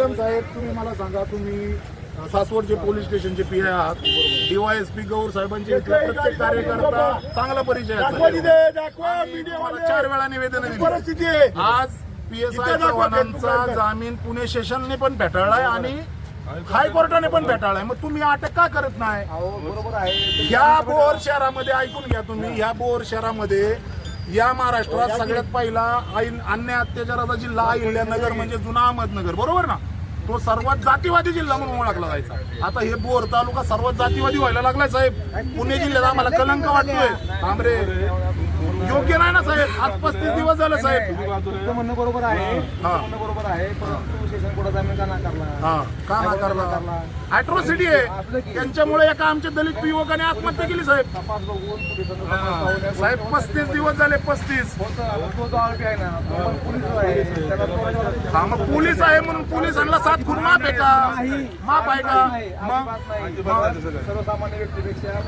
कदम साहेब तुम्ही मला सांगा तुम्ही सासवडचे पोलीस स्टेशनचे पी आय आहात. डीवायएसपी गौर साहेबांचे प्रत्येक कार्यकर्ता चांगला परिचय चार वेळा निवेदन दिली. परिस्थिती आहे. आज पी एस आय इथं दाखवा चव्हाणांचा जामीन पुणे स्टेशनने पण फेटाळलाय आणि हायकोर्टाने पण फेटाळलाय. मग तुम्ही अटक का करत नाही? बरोबर आहे. या बोर शहरामध्ये ऐकून घ्या तुम्ही या बोर शहरामध्ये या महाराष्ट्रात सगळ्यात पहिला अन्य अत्याचाराचा जिल्हा अहिल्यानगर म्हणजे जुना अहमदनगर. बरोबर ना? तो सर्वात जातीवादी जिल्हा म्हणून ओळखला जायचा. आता हे बोर तालुका सर्वात जातीवादी व्हायला लागलाय साहेब. पुणे जिल्ह्यात आम्हाला कलंक वाटतोय. आमरे योग्य नाही ना साहेब. आज पस्तीस दिवस झाले साहेब. म्हणणं बरोबर आहे. म्हणणं बरोबर आहे. आम्ही का नाकारला हा का नाकारला अॅट्रॉसिटी आहे. त्यांच्यामुळे एका आमच्या दलित युवकाने आत्महत्या केली साहेब. तपास बघून साहेब पस्तीस दिवस झाले पस्तीस. तो- हा मग पोलीस आहे म्हणून पोलिसांना सात खून माफ आहे का? माफ आहे का. सर्वसामान्य व्यक्तीपेक्षा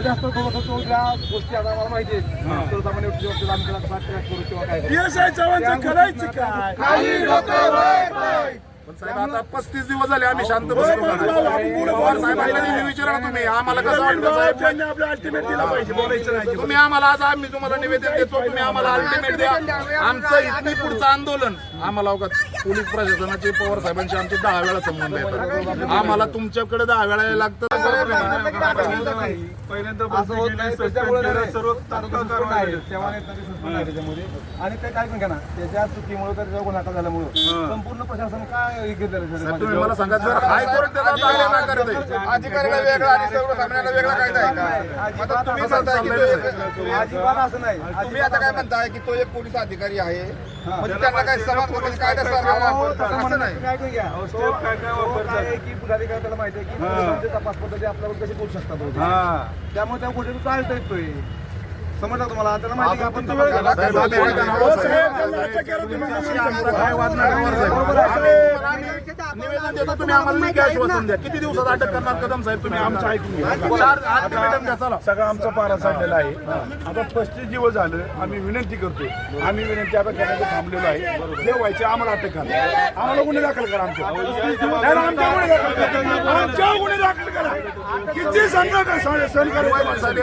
जास्त गोष्टी आता मला माहिती सर्वसामान्य व्यक्ती बाबतीत आम्ही त्याला कसा track करू किंवा काय. पण साहेब आता पस्तीस दिवस झाले आम्ही शांत बसलो. पवार साहेबांना नेहमी विचारा तुम्ही आम्हाला कसं साहेब? नाही. तुम्ही आम्हाला आज आम्ही तुम्हाला निवेदन देतो तुम्ही आम्हाला अल्टिमेट द्या. आमचं इथली पुढचं आंदोलन. आम्हाला अवघात पोलीस प्रशासनाचे पवार साहेबांचे आमचे दहा वेळा संबंध येतात आम्हाला तुमच्याकडे दहा वेळा लागतं. असं होत नाही. त्याच्यामध्ये आणि ते काय पण घ्या ना त्याच्या चुकीमुळे तर त्याचा गुन्हा झाल्यामुळे. संपूर्ण प्रशासन काय सर? तुम्ही मला सांगा जर हायकोर्ट अधिकाऱ्याला वेगळा आणि सर्वसामान्याला वेगळा कायदा आहे का? तुम्ही एक- अजिबात असं नाही तुम्ही आता काय म्हणताय की तो एक पोलीस अधिकारी आहे? म्हणजे त्यांना काय समान पोलीस कायदा असं नाही. काय की पुढाधिकारी त्याला माहिती आहे की पोलिसांची तपास पद्धती आपल्यावर कशी करू शकतात. त्यामुळे त्या गोष्टी चालता येतोय समजलं तुम्हाला? त्याला माहिती आपण हो, साहेब, काय वाद साहेब. निवेदन देतो तुम्ही. आम्हाला लेखी आश्वासन द्या. किती दिवसात अटक करणार कदम साहेब तुम्ही? आमचं ऐकून घ्या. चार अल्टिमेटम द्या चला. सगळा आमचा पारा चाललेला आहे. आता पस्तीस दिवस झालं आम्ही विनंती करतोय. आम्ही विनंती आता करायचं थांबलेलो आहे. जे व्हायचे आम्हाला अटक करा. आम्हाला गुन्हे दाखल करा आमच्या नाही, नाही, आमच्या गुन्हे दाखल करा. आमच्या गुन्हे दाखल करा. किती का? सण करायचं साहेब.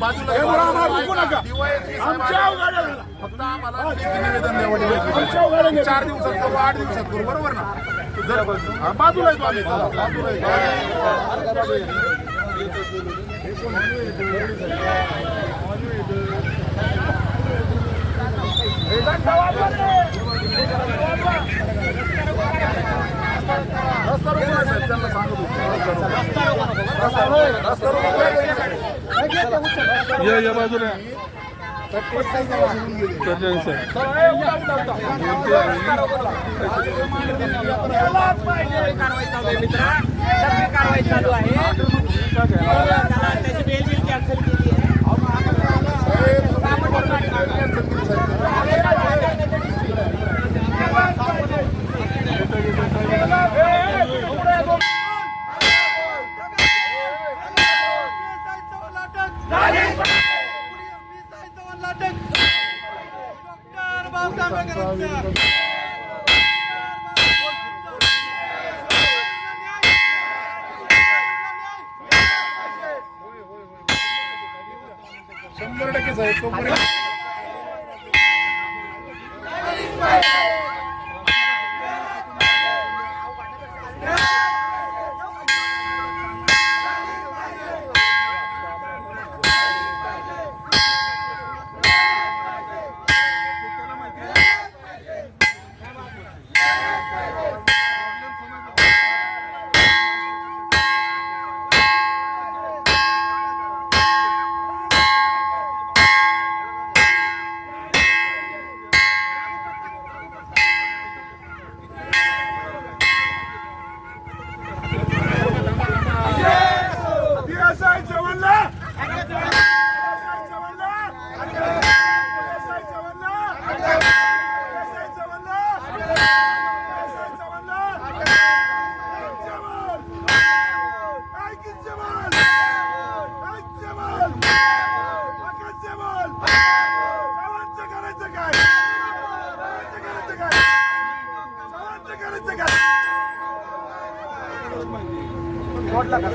बाजूला फक्त आम्हाला निवेदन द्यावं चार दिवसात करू आठ दिवसात करू बरोबर ना बाजूला येतो आम्ही बाजूला येतो रस्ता रोको त्यांना सांगतो रस्ता रोको. रस्ता रोको. या या बाजूला कारवाई चालू आहे त्याची बेल बिल कॅन्सल केली आहे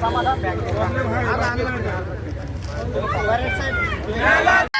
समाधान Agora é essa...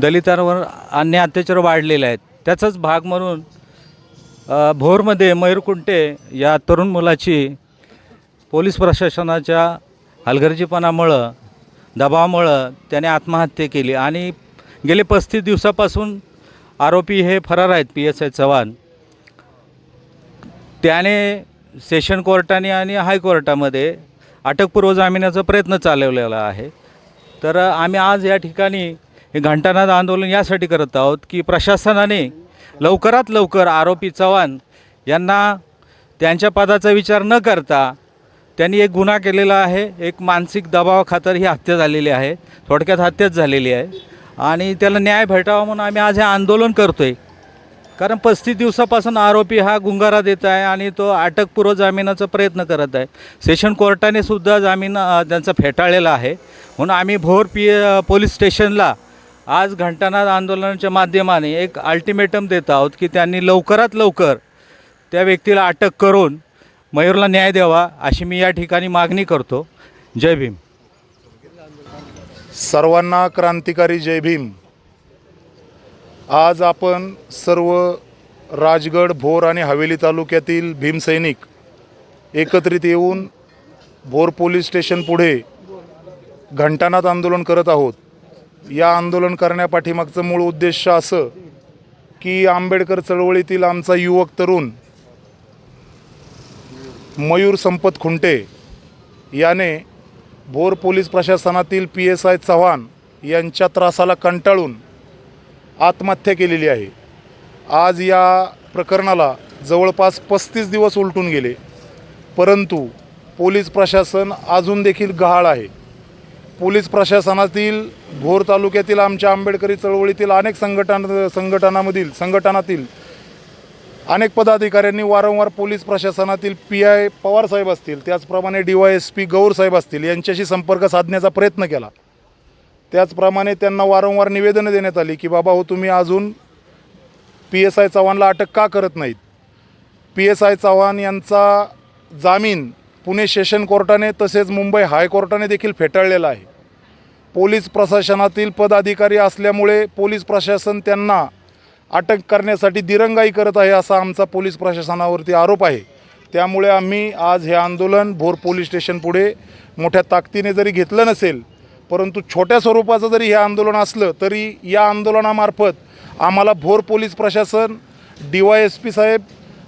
दलितांवर अन्य अत्याचार वाढलेले आहेत. त्याचाच भाग म्हणून भोरमध्ये मयूर कुंटे या तरुण मुलाची पोलीस प्रशासनाच्या हलगर्जीपणामुळं दबावामुळं त्याने आत्महत्या केली. आणि गेले पस्तीस दिवसापासून आरोपी हे फरार आहेत पी एस आय चव्हाण. त्याने सेशन कोर्टाने आणि हायकोर्टामध्ये अटकपूर्व जामिनाचा प्रयत्न चालवलेला आहे. तर आम्ही आज या ठिकाणी हे घंटानाद आंदोलन यासाठी करत आहोत की प्रशासनाने लवकरात लवकर आरोपी चव्हाण यांना त्यांच्या पदाचा विचार न करता त्यांनी एक गुन्हा केलेला आहे एक मानसिक दबावाखातर ही हत्या झालेली आहे थोडक्यात हत्याच झालेली आहे. आणि त्याला न्याय भेटावा म्हणून आम्ही आज हे आंदोलन करतो आहे कारण पस्तीस दिवसापासून आरोपी हा गुंगारा देत आहे आणि तो अटकपूर्व जामिनाचा प्रयत्न करत आहे. सेशन कोर्टाने सुद्धा जामीन त्यांचा फेटाळलेला आहे. म्हणून आम्ही भोर पी पोलीस स्टेशनला आज घंटानाद आंदोलनाच्या माध्यमाने एक अल्टिमेटम देत आहोत की त्यांनी लवकरात लवकर त्या व्यक्तीला अटक करून मयूरला न्याय द्यावा अशी मी या ठिकाणी मागणी करतो. जय भीम. सर्वांना क्रांतिकारी जय भीम. आज आपण सर्व राजगड भोर आणि हवेली तालुक्यातील भीमसैनिक एकत्रित येऊन भोर पोलीस स्टेशन पुढे घंटानाद आंदोलन करत आहोत. या आंदोलन करण्यापाठीमागचं मूळ उद्देश असं की आंबेडकर चळवळीतील आमचा युवक तरुण मयूर संपत खुंटे याने भोर पोलीस प्रशासनातील पी एस आय चव्हाण यांच्या त्रासाला कंटाळून आत्महत्या केलेली आहे. आज या प्रकरणाला जवळपास पस्तीस दिवस उलटून गेले परंतु पोलीस प्रशासन अजून देखील गहाळ आहे. पोलीस प्रशासनातील भोर तालुक्यातील आमच्या आंबेडकरी चळवळीतील अनेक संघटना संघटनामधील संघटनातील अनेक पदाधिकाऱ्यांनी वारंवार पोलीस प्रशासनातील पी आय पवारसाहेब असतील त्याचप्रमाणे डी वाय एस पी गौरसाहेब असतील यांच्याशी संपर्क साधण्याचा प्रयत्न केला. त्याचप्रमाणे त्यांना वारंवार निवेदनं देण्यात आली की बाबा हो तुम्ही अजून पी एस आय चव्हाणला अटक का करत नाहीत? पी एस आय चव्हाण यांचा जामीन पुणे सेशन कोर्टाने तसेच मुंबई हायकोर्टाने देखील फेटाळलेला आहे. पोलीस प्रशासनातील पदाधिकारी असल्यामुळे पोलीस प्रशासन त्यांना अटक करण्यासाठी दिरंगाई करत आहे असा आमचा पोलीस प्रशासनावरती आरोप आहे. त्यामुळे आम्ही आज हे आंदोलन भोर पोलीस स्टेशन पुढे मोठ्या ताकदीने जरी घेतलं नसेल परंतु छोट्या स्वरूपाचं जरी हे आंदोलन असलं तरी या आंदोलनामार्फत आम्हाला भोर पोलीस प्रशासन डी वाय एस पी साहेब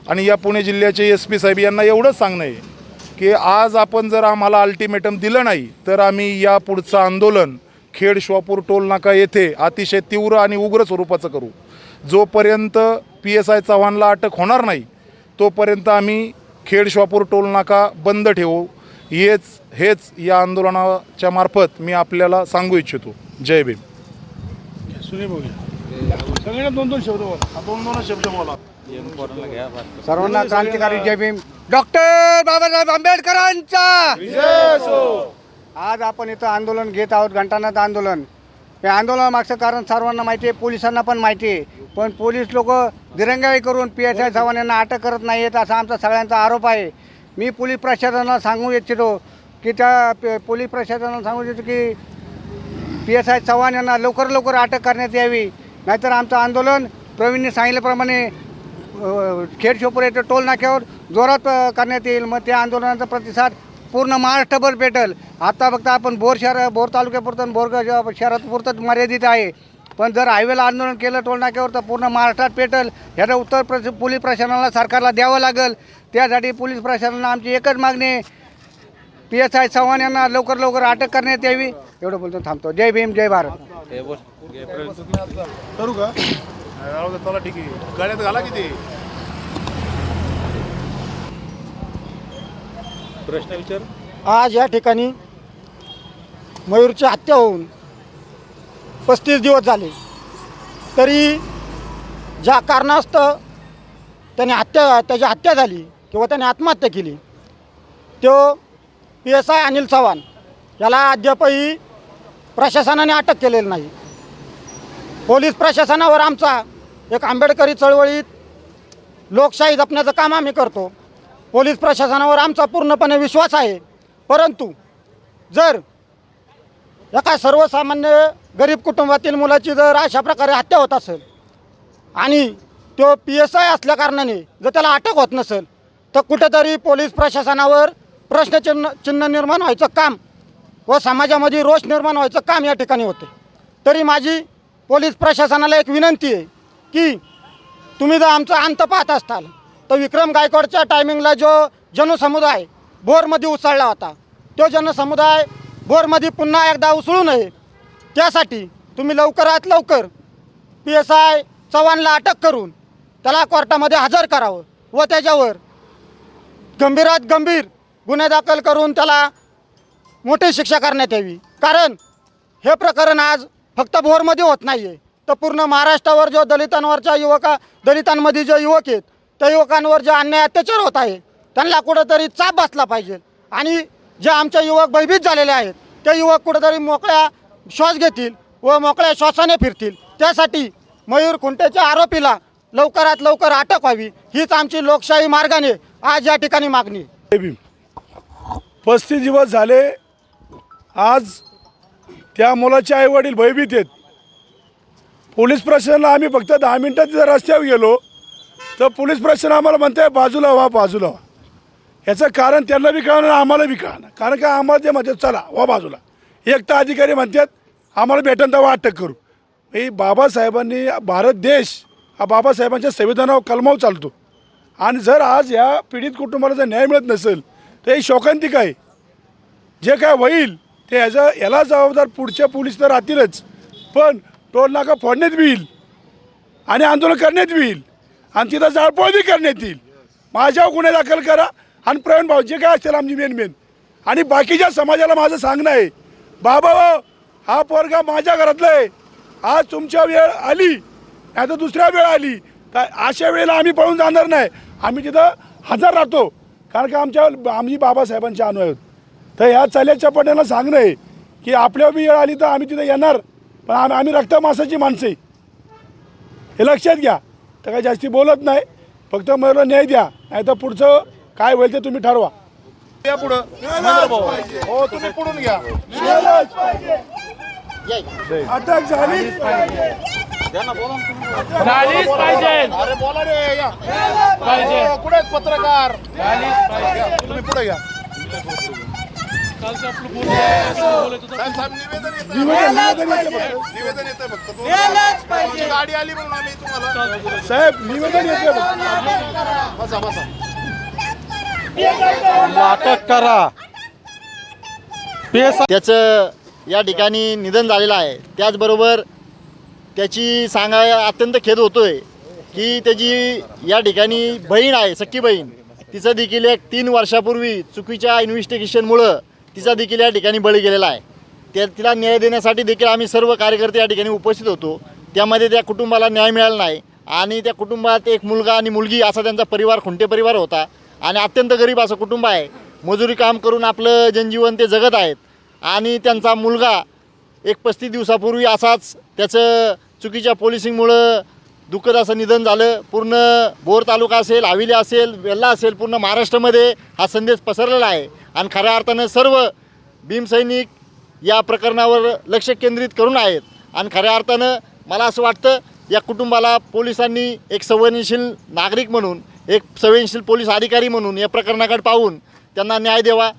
आणि या पुणे जिल्ह्याचे एस पी साहेब यांना एवढंच सांगणं आहे. की आज आपण जर आम्हाला अल्टिमेटम दिलं नाही तर आम्ही या पुढचं आंदोलन खेड शिवापूर टोल नाका येथे अतिशय तीव्र आणि उग्र स्वरूपाचं करू. जोपर्यंत पी एस आय चव्हाणला अटक होणार नाही तोपर्यंत आम्ही खेड शिवापूर टोल नाका बंद ठेवू. हेच हेच या आंदोलनाच्या मार्फत मी आपल्याला सांगू इच्छितो. जय भीम. सुनील भाऊ सगळ्यांना दोन दोन शब्द बोला. दोन दोन शब्द बोला. सर्वांना क्रांतिकारी जय भीम. डॉक्टर बाबासाहेब आंबेडकरांचा! आज आपण इथं आंदोलन घेत आहोत घंटानाथ आंदोलन. हे आंदोलन मागचं कारण सर्वांना माहिती आहे पोलिसांना पण माहिती आहे. पण पोलीस लोक दिरंगाई करून पी एस आय चव्हाण यांना अटक करत नाही आहेत असा आमचा सगळ्यांचा आरोप आहे. मी पोलीस प्रशासनाला सांगू इच्छितो की त्या पोलीस प्रशासनाला सांगू इच्छितो की पी एस आय चव्हाण यांना लवकर लवकर अटक करण्यात यावी. नाहीतर आमचं आंदोलन प्रवीणने सांगितल्याप्रमाणे खेड शोपूर येथे टोल नाक्यावर जोरात करण्यात येईल. मग त्या आंदोलनाचा प्रतिसाद पूर्ण महाराष्ट्रभर पेटेल आता फक्त आपण बोर शहर बोर तालुक्यापुरतं आणि बोर शहरात पुरतं मर्यादित आहे. पण जर हायवेला आंदोलन केलं टोलनाक्यावर तर पूर्ण महाराष्ट्रात पेटल. ह्याचं उत्तर प्रश पोलीस प्रशासनाला सरकारला द्यावं लागेल. त्यासाठी पोलीस प्रशासनाला आमची एकच मागणी आहे. पी एस आय चव्हाण यांना लवकर लवकर अटक करण्यात यावी. एवढं बोलतो थांबतो. जय भीम जय भारत. करू का चला ठीक आहे. गाड्यात घाला किती? प्रश्न विचार. आज या ठिकाणी मयूरची हत्या होऊन पस्तीस दिवस झाले. तरी ज्या कारणास्तव त्याने हत्या त्याची हत्या झाली किंवा त्याने आत्महत्या केली तो P S I Anil Chavan याला अद्यापही प्रशासनाने अटक केलेली नाही. पोलीस प्रशासनावर आमचा एक आंबेडकरी चळवळीत लोकशाही जपण्याचं काम आम्ही करतो. पोलीस प्रशासनावर आमचा पूर्णपणे विश्वास आहे. परंतु जर एका सर्वसामान्य गरीब कुटुंबातील मुलाची जर अशा प्रकारे हत्या होत असेल आणि तो पी एस आय असल्याकारणाने जर त्याला अटक होत नसेल तर कुठेतरी पोलीस प्रशासनावर प्रश्नचिन्ह चिन्ह निर्माण व्हायचं काम व समाजामध्ये रोष निर्माण व्हायचं काम या ठिकाणी होते. तरी माझी पोलीस प्रशासनाला एक विनंती आहे की तुम्ही जर आमचं अंत पाहत असताल तर विक्रम गायकवाडच्या टायमिंगला जो जनसमुदाय बोरमध्ये उसळला होता तो जनसमुदाय बोरमध्ये पुन्हा एकदा उसळू नये. त्यासाठी तुम्ही लवकरात लवकर पी एस आय चव्हाणला अटक करून त्याला कोर्टामध्ये हजर करावं व त्याच्यावर गंभीरात गंभीर गुन्हे दाखल करून त्याला मोठी शिक्षा करण्यात यावी. कारण हे प्रकरण आज फक्त भोरमध्ये होत नाही आहे तर पूर्ण महाराष्ट्रावर जो दलितांवरच्या युवका दलितांमध्ये जे युवक आहेत त्या युवकांवर जे अन्याय अत्याचार होत आहे त्यांना कुठंतरी चाप बसला पाहिजे. आणि जे आमच्या युवक भयभीत झालेले आहेत ते युवक कुठंतरी मोकळ्या श्वास घेतील व मोकळ्या श्वासाने फिरतील. त्यासाठी मयूर खुंटेच्या आरोपीला लवकरात लवकर अटक व्हावी हीच आमची लोकशाही मार्गाने आज या ठिकाणी मागणी पस्तीस दिवस झाले आज त्या मुलाचे आईवडील भयभीत आहेत. पोलीस प्रशासनाला आम्ही फक्त दहा मिनटात जर रस्त्यावर गेलो तर पोलीस प्रशासन आम्हाला म्हणते बाजूला व्हा बाजूला व्हा. याचं कारण त्यांना बी कळणार आम्हाला बी कळणार. कारण का आम्हाला ते म्हणतात चला व्हा बाजूला. एक तर अधिकारी म्हणतात आम्हाला भेटन तेव्हा अटक करू. हे बाबासाहेबांनी भारत देश हा बाबासाहेबांच्या संविधानावर कलमाव चालतो. आणि जर आज या पीडित कुटुंबाला जर न्याय मिळत नसेल तर ही शोकांतिक आहे. जे काय होईल ते ह्याचा याला जबाबदार पुढच्या पोलीस तर राहतीलच. पण टोल नाका फोडण्यात बी येईल. आणि आंदोलन करण्यात बी येईल. आणि तिथं जाळपोळ बी करण्यात येईल. माझ्यावर गुन्हे दाखल करा आणि प्रवीण भाऊ जे काय असतील आमची मेन मेन आणि बाकीच्या समाजाला माझं सांगणं आहे. बाबा हा पोरगा माझ्या घरातला आहे. आज तुमच्या वेळ आली. नाही तर दुसऱ्या वेळ आली. तर अशा वेळेला आम्ही पळून जाणार नाही. आम्ही तिथं हजर राहतो. कारण का आमच्या आम्ही बाबासाहेबांचे अनु आहेत. तर ह्या चाल्याच्या पट्याला सांगणं आहे की आपल्यावर बी वेळ आली तर आम्ही तिथं येणार पण आम्ही आम्ही रक्त मासाची माणसं आहे. हे लक्षात घ्या. तर काही जास्ती बोलत नाही फक्त मला न्याय द्या नाही तर पुढचं काय होईल ते तुम्ही ठरवा. या पुढं. हो तुम्ही पुढून घ्या. अटक झाली झालीच पाहिजे. अरे बोला रे या. पाहिजे. हो, कुठे पत्रकार? तुम्ही पुढे घ्या. साहेब साहेब निवेदन येतं निवेदन येतं फक्त. तो- तुमची गाडी आली म्हणून आम्ही तुम्हाला साहेब निवेदन येते बघ. बसा बसा. अटक करा. त्याचं या ठिकाणी निधन झालेलं आहे. त्याचबरोबर त्याची सांगाय अत्यंत खेद होतोय की त्याची या ठिकाणी बहीण आहे सख्खी बहीण. तिचं देखील एक तीन वर्षापूर्वी चुकीच्या इन्व्हेस्टिगेशनमुळं तिचा देखील या ठिकाणी बळी गेलेला आहे. त्या तिला न्याय देण्यासाठी देखील आम्ही सर्व कार्यकर्ते या ठिकाणी उपस्थित होतो. त्यामध्ये त्या कुटुंबाला न्याय मिळाला नाही. आणि त्या कुटुंबात एक मुलगा आणि मुलगी असा त्यांचा परिवार खुंटे परिवार होता. आणि अत्यंत गरीब असं कुटुंब आहे. मजुरी काम करून आपलं जनजीवन ते जगत आहेत. आणि त्यांचा मुलगा एक पस्तीस दिवसापूर्वी असाच त्याचं चुकीच्या पोलिसिंगमुळं दुःखद असं निधन झालं. पूर्ण बोर तालुका असेल हवेली असेल वेल्ला असेल पूर्ण महाराष्ट्रामध्ये हा संदेश पसरलेला आहे. आणि खऱ्या अर्थानं सर्व भीमसैनिक या प्रकरणावर लक्ष केंद्रित करून आहेत. आणि खऱ्या अर्थानं मला असं वाटतं या कुटुंबाला पोलिसांनी एक संवेदनशील नागरिक म्हणून एक संवेदनशील पोलीस अधिकारी म्हणून या प्रकरणाकडे पाहून त्यांना न्याय द्यावा.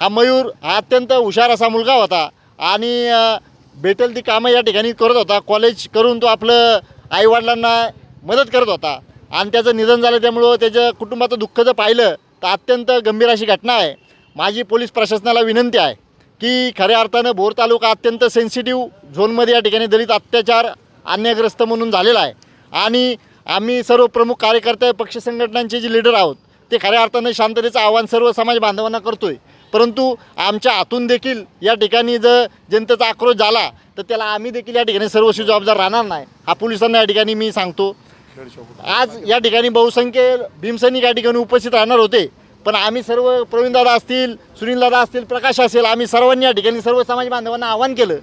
हा मयूर हा अत्यंत हुशार असा मुलगा होता आणि भेटेल ती कामं या ठिकाणी करत होता. कॉलेज करून तो आपलं आईवडिलांना मदत करत होता. आणि त्याचं निधन झालं त्यामुळं त्याच्या कुटुंबाचं दुःख जर पाहिलं तर अत्यंत गंभीर अशी घटना आहे. माझी पोलीस प्रशासनाला विनंती आहे की खऱ्या अर्थानं भोर तालुका अत्यंत सेन्सिटिव्ह झोनमध्ये या ठिकाणी दलित अत्याचार अन्यायग्रस्त म्हणून झालेला आहे. आणि आम्ही सर्व प्रमुख कार्यकर्ते पक्ष संघटनांचे जे लीडर आहोत ते खऱ्या अर्थानं शांततेचं आव्हान सर्व समाज बांधवांना करतोय. परंतु आमच्या हातून देखील या ठिकाणी जर जनतेचा आक्रोश झाला तर त्याला आम्ही देखील या ठिकाणी सर्वस्वी जबाबदार राहणार नाही. हा पोलिसांना या ठिकाणी मी सांगतो. आज या ठिकाणी बहुसंख्य भीमसैनिक या ठिकाणी उपस्थित राहणार होते. पण आम्ही सर्व प्रवीणदादा असतील सुनीलदादा असतील प्रकाश असेल आम्ही सर्वांनी या ठिकाणी सर्व समाज बांधवांना आवाहन केलं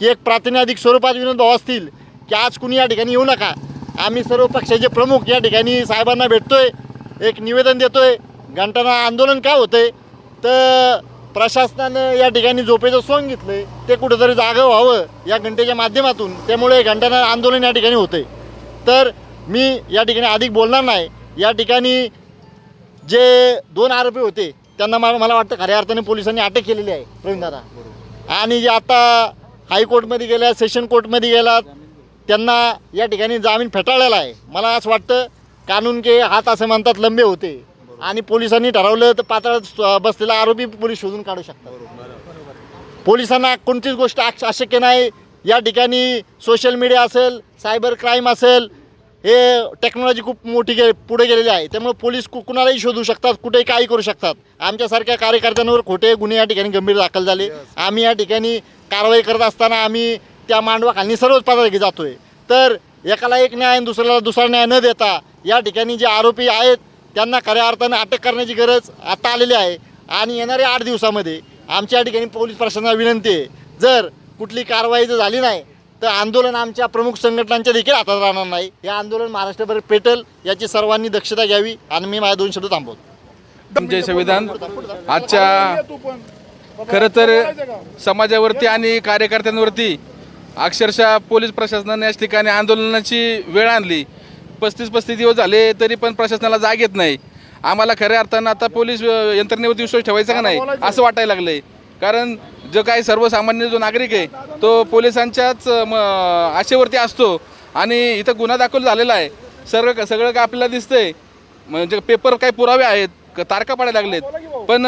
की एक प्रातिनिधिक स्वरूपात विनोद भाऊ असतील की आज कुणी या ठिकाणी येऊ नका. आम्ही सर्व पक्षाचे प्रमुख या ठिकाणी साहेबांना भेटतोय एक निवेदन देतोय घंटाना आंदोलन का होतंय? तर प्रशासनानं या ठिकाणी झोपेचं सोंग घेतलंय ते कुठंतरी जागं व्हावं या घंटेच्या माध्यमातून त्यामुळे घंटाना आंदोलन या ठिकाणी होतंय. तर मी या ठिकाणी अधिक बोलणार नाही. या ठिकाणी जे दोन आरोपी होते त्यांना मला मला वाटतं खऱ्या अर्थाने पोलिसांनी अटक केलेली आहे प्रवीणदादा आणि जे आता हायकोर्टमध्ये गेल्या सेशन कोर्टमध्ये गेलात त्यांना या ठिकाणी जामीन फेटाळलेला आहे. मला असं वाटतं कानून के हात असे म्हणतात लंबे होते. आणि पोलिसांनी ठरवलं तर पातळात बसलेला आरोपी पोलीस शोधून काढू शकतात. पोलिसांना कोणतीच गोष्ट अशक्य नाही. या ठिकाणी सोशल मीडिया असेल सायबर क्राईम असेल हे टेक्नॉलॉजी खूप मोठी गे पुढे गेलेली आहे. त्यामुळे पोलीस कु कुणालाही शोधू शकतात कुठेही काही करू शकतात. आमच्यासारख्या कार्यकर्त्यांवर खोटे गुन्हे या ठिकाणी गंभीर दाखल झाले. आम्ही या ठिकाणी कारवाई करत असताना आम्ही त्या मांडवाखाली सर्वच पदाधिकारी जातोय. तर एकाला एक न्याय आणि दुसऱ्याला दुसरा न्याय न देता या ठिकाणी जे आरोपी आहेत त्यांना खऱ्या अर्थानं अटक करण्याची गरज आता आलेली आहे. आणि येणाऱ्या आठ दिवसामध्ये आमच्या या ठिकाणी पोलीस प्रशासनाला विनंती आहे जर कुठली कारवाई जर झाली नाही तर आंदोलन आमच्या प्रमुख संघटनांच्या देखील हातात राहणार नाही. हे आंदोलन महाराष्ट्रभर पेटल याची सर्वांनी दक्षता घ्यावी आणि मी माझ्या दोन शब्द थांबवतो. जय संविधान. आजच्या खरं तर समाजावरती आणि कार्यकर्त्यांवरती अक्षरशः पोलीस प्रशासनाने याच ठिकाणी आंदोलनाची वेळ आणली. पस्तीस पस्तीस दिवस झाले तरी पण प्रशासनाला जाग येत नाही. आम्हाला खऱ्या अर्थानं आता पोलीस यंत्रणेवरती विश्वास ठेवायचा का नाही असं वाटायला लागलंय. कारण जो काही सर्वसामान्य जो नागरिक आहे तो पोलिसांच्याच म, आशेवरती असतो आणि इथं गुन्हा दाखल झालेला आहे. सर्व सगळं काय आपल्याला दिसतंय. म्हणजे पेपर काही पुरावे आहेत तारखा पाडायला लागलेत. पण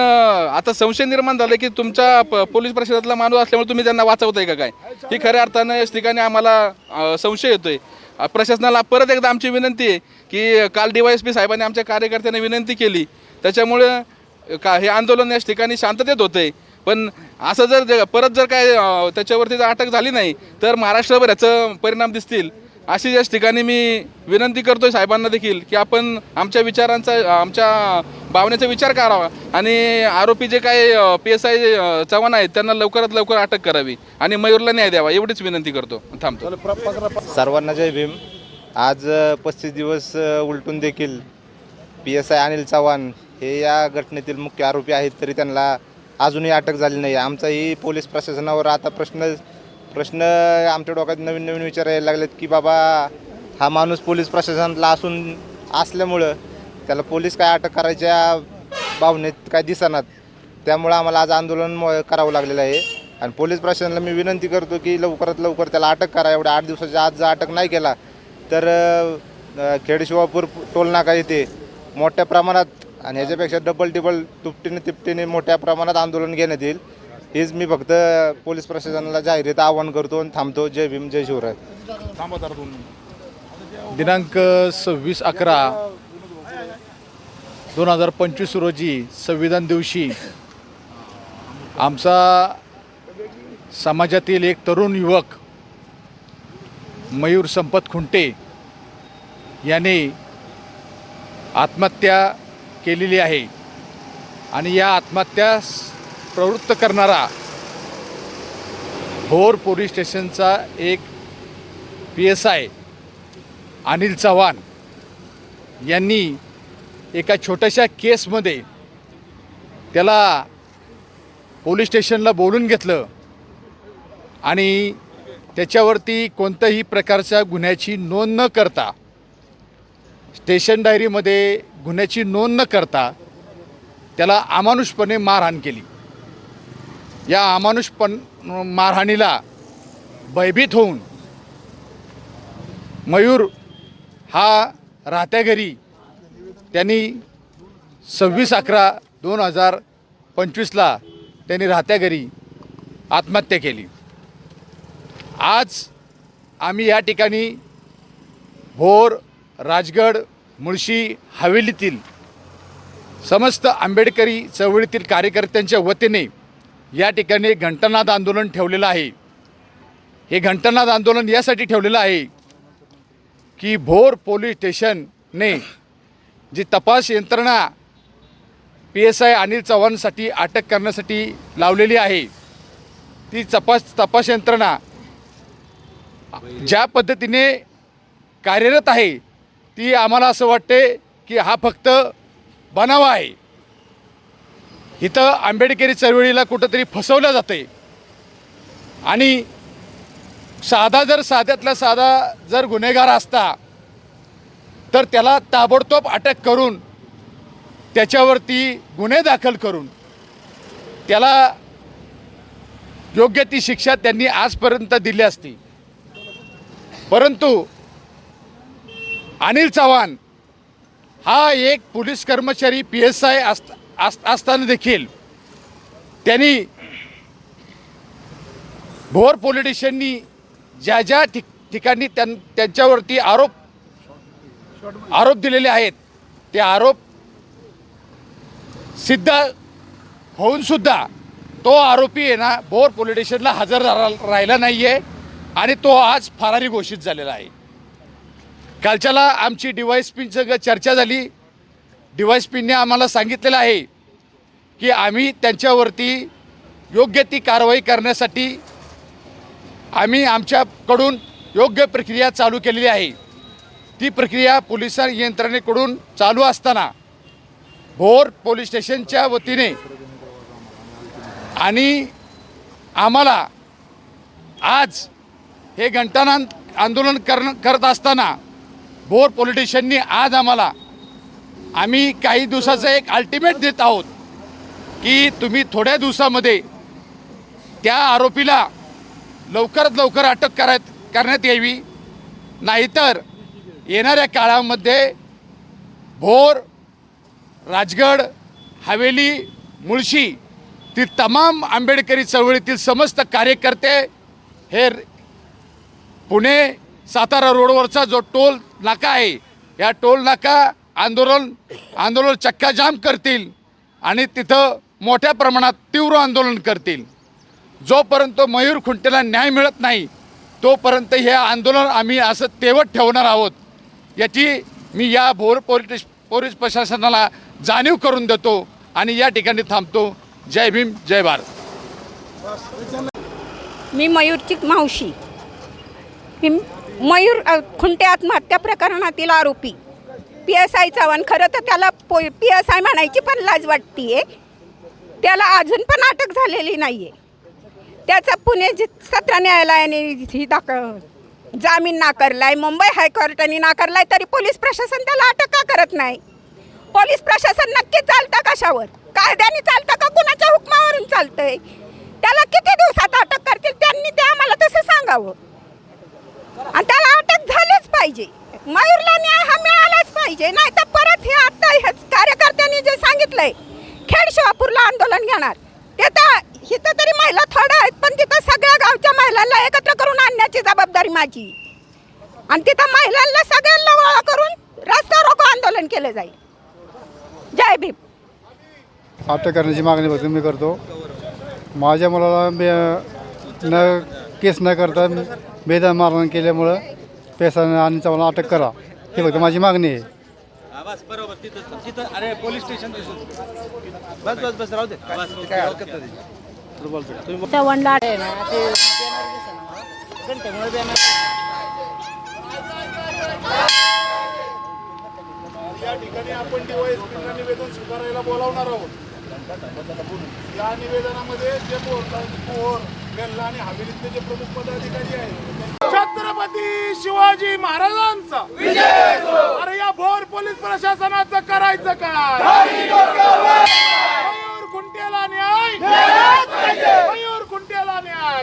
आता संशय निर्माण झालं की तुमच्या प- पोलीस प्रशासनातला माणूस असल्यामुळे तुम्ही त्यांना वाचवताय का काय? ही खऱ्या अर्थानं याच ठिकाणी आम्हाला संशय येतोय. प्रशासनाला परत एकदा आमची विनंती आहे की काल डी वाय एस पी साहेबांनी आमच्या कार्यकर्त्यांना विनंती केली. त्याच्यामुळे का हे आंदोलन याच ठिकाणी शांततेत होतंय. पण असं जर परत जर काय अं, त्याच्यावरती जर अटक झाली नाही तर महाराष्ट्रभर याचं परिणाम दिसतील. अशी याच ठिकाणी मी विनंती करतोय साहेबांना देखील की आपण आमच्या विचारांचा आमच्या भावनेचा विचार करावा. आणि आरोपी जे काही पी एस आय चव्हाण आहेत त्यांना लवकरात लवकर अटक करावी आणि मयूरला न्याय द्यावा एवढीच विनंती करतो. थांबतो. सर्वांना जय भीम. आज पस्तीस दिवस अ, उलटून देखील P S I Anil Chavan हे या घटनेतील मुख्य आरोपी आहेत तरी त्यांना अजूनही अटक झाली नाही. आमचाही पोलीस प्रशासनावर आता प्रश्न प्रश्न आमच्या डोक्यात नवीन नवीन विचार यायला लागलेत की बाबा हा माणूस पोलीस प्रशासनातला असून असल्यामुळं त्याला पोलीस काय अटक करायच्या भावनेत काय दिसणार त्यामुळं आम्हाला आज आंदोलन म- करावं लागलेलं आहे. आणि पोलीस प्रशासनाला मी विनंती करतो की लवकरात लवकर त्याला अटक करा. एवढ्या आठ दिवसाच्या आज जर अटक नाही केला तर खेडशिवापूर टोलनाका येथे मोठ्या प्रमाणात आणि ह्याच्यापेक्षा डबल टिबल तुपटीने तिपटीने मोठ्या प्रमाणात आंदोलन घेण्यात येईल. हेच मी फक्त पोलीस प्रशासनाला जाहीर आवाहन करतो आणि थांबतो. जय भीम जय शिवराय. दिनांक सव्वीस अकरा दोन हजार पंचवीस रोजी संविधान दिवशी आमचा समाजातील एक तरुण युवक मयूर संपत खुंटे याने आत्महत्या केलेली आहे. आणि या आत्महत्यास प्रवृत्त करणारा भोर पोलीस स्टेशनचा एक P S I Anil Chavan यांनी एका छोट्याशा केसमध्ये त्याला पोलीस स्टेशनला बोलून घेतलं आणि त्याच्यावरती कोणत्याही प्रकारच्या गुन्ह्याची नोंद न करता स्टेशन डायरीमध्ये गुन्ह्याची नोंद न करता त्याला अमानुषपणे मारहाण केली. या अमानुषपण मारहाणीला भयभीत होऊन मयूर हा राहत्या घरी त्यांनी सव्वीस अकरा दोन हजार पंचवीसला त्यांनी राहत्या घरी आत्महत्या केली. आज आम्ही या ठिकाणी भोर राजगड मुळशी हवेलीतील समस्त आंबेडकरी चळवळीतील कार्यकर्त्यांच्या वतीने या ठिकाणी घंटानाद आंदोलन ठेवलेलं आहे. हे घंटानाद आंदोलन यासाठी ठेवलेलं आहे की भोर पोलीस स्टेशनने जी तपास यंत्रणा पी एस आय अनिल चव्हाणसाठी अटक करण्यासाठी लावलेली आहे ती तपास तपास यंत्रणा ज्या पद्धतीने कार्यरत आहे ती आम्हाला असं वाटते की हा फक्त बनावा आहे. इथं आंबेडकरी चळवळीला कुठंतरी फसवलं जाते आणि साधा जर साध्यातला साधा जर गुन्हेगार असता तर त्याला ताबडतोब अटक करून त्याच्यावरती गुन्हे दाखल करून त्याला योग्य ती शिक्षा त्यांनी आजपर्यंत दिली असती. परंतु अनिल चव्हाण हा एक पोलीस कर्मचारी पी एस आय असता अस- असताना देखील त्यांनी भोर पोलीस ज्या ज्या ठिक ठिकाणी त्यां त्यांच्यावरती आरोप आरोप दिलेले आहेत ते आरोप सिद्ध होऊन सुद्धा तो आरोपी आहे ना भोर पोलीस हजर रा- राहिला नाही आहे आणि तो आज फरारी घोषित झालेला आहे. कालच्याला आमची डिवायस पिनचं चर्चा झाली. डिवाईस पिनने आम्हाला सांगितलेलं आहे की आम्ही त्यांच्यावरती योग्य ती कारवाई करण्यासाठी आम्ही आमच्याकडून योग्य प्रक्रिया चालू केलेली आहे. ती प्रक्रिया पोलीस यंत्रणेकडून चालू असताना भोर पोलीस स्टेशनच्या वतीने आणि आम्हाला आज हे घंटाना आंदोलन करण करत असताना भोर पॉलिटिशियननी आज आम्हाला आम्ही काही दिवसाचं एक अल्टिमेट देत आहोत की तुम्ही थोड्या दिवसामध्ये त्या आरोपीला लवकरात लवकर अटक कराय करण्यात यावी. नाहीतर येणाऱ्या काळामध्ये भोर राजगड हवेली मुळशी ती तमाम आंबेडकरी चळवळीतील समस्त कार्यकर्ते हे पुणे सातारा रोडवरचा जो टोल नाका आहे या टोल नाका आंदोलन आंदोलन चक्काजाम करतील आणि तिथं मोठ्या प्रमाणात तीव्र आंदोलन करतील. जोपर्यंत मयूर खुंटेला न्याय मिळत नाही तोपर्यंत हे आंदोलन आम्ही असं तेवत ठेवणार आहोत. याची मी या भोर पोलीस पोलीस प्रशासनाला जाणीव करून देतो आणि या ठिकाणी थांबतो. जय भीम जय भारत. मी मयूरची मावशी. मयूर खुंटे आत्महत्या प्रकरणातील आरोपी. पी एस आय चव्हाण खरं तर त्याला पो पी एस आय म्हणायची पण लाज वाटतीये. त्याला अजून पण अटक झालेली नाही आहे त्याचा पुणे जि सत्र न्यायालयाने ही दाख जामीन नाकारलाय. मुंबई हायकोर्टाने नाकारलाय तरी पोलीस प्रशासन त्याला अटक का करत नाही? पोलीस प्रशासन नक्की चालतं कशावर? कायद्याने चालतं का कुणाच्या हुकमावरून चालतंय? त्याला किती दिवसात अटक करतील? त्यांनी ते आम्हाला तसं सांगावं. आणि त्याला अटक झालीच पाहिजे. मयूरला न्याय हा मिळालाच पाहिजे. नाही तर परत हे आता ह्याच कार्यकर्त्यांनी जे सांगितलंय खेड शिवापूरला आंदोलन घेणार. ते तर इथं तरी महिला थोड्या आहेत पण तिथं सगळ्या गावच्या महिलांना एकत्र करून आणण्याची जबाबदारी माझी. आणि तिथं महिलांना सगळ्यांना गोळा करून रस्ता रोको आंदोलन केलं जाईल. जय भीम. अटक करण्याची मागणी फक्त मी करतो. माझ्या मुलाला न केस न करता बेदम मारहाण केल्यामुळं पेसाने आणि चव्हाणला अटक करा. ही फक्त माझी मागणी आहे. बस बरोबर तिथं तिथं अरे पोलीस स्टेशन बस बस बस राहू दे. काय हरकत नाही. चव्हाणला या ठिकाणी आपण निवेदन स्वीकारायला बोलावणार आहोत. या निवेदनामध्ये जे बोलतात वेल्ला आणि हवेलीतले जे प्रमुख पदाधिकारी आहेत. छत्रपती शिवाजी महाराजांचा. अरे या भोर पोलीस प्रशासनाचं करायचं काय? मयूर खुंट्याला न्याय. मयूर खुंट्याला न्याय.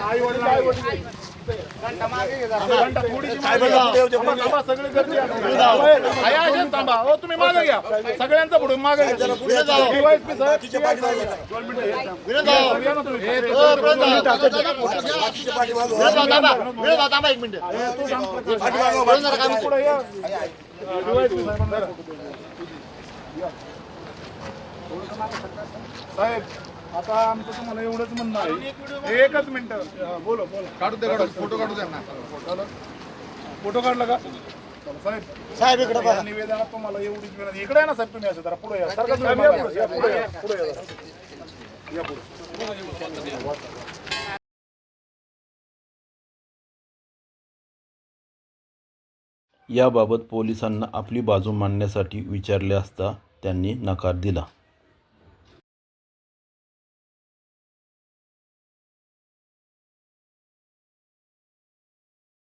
आई वडील तुम्ही मागे घ्या सगळ्यांचा पुढे मागे एक मिनिट पुढे या. साहेब आता आमचं तुम्हाला एवढंच म्हणणं आहे. एकच मिनिट. बोलो बोलो. काढू दे काढू फोटो काढू द्या ना फोटो काढला का? चला, साहेब. साहेब इकडे या निवेदनात तुम्हाला एवढीच विनंती. इकडे ना साहेब तुम्ही असं जरा. पुढे या. सारखं तुम्ही मागे या. पुढे या पुढे या जरा. या पुढे. याबाबत पोलिसांना आपली बाजू मांडण्यासाठी विचारले असता त्यांनी नकार दिला.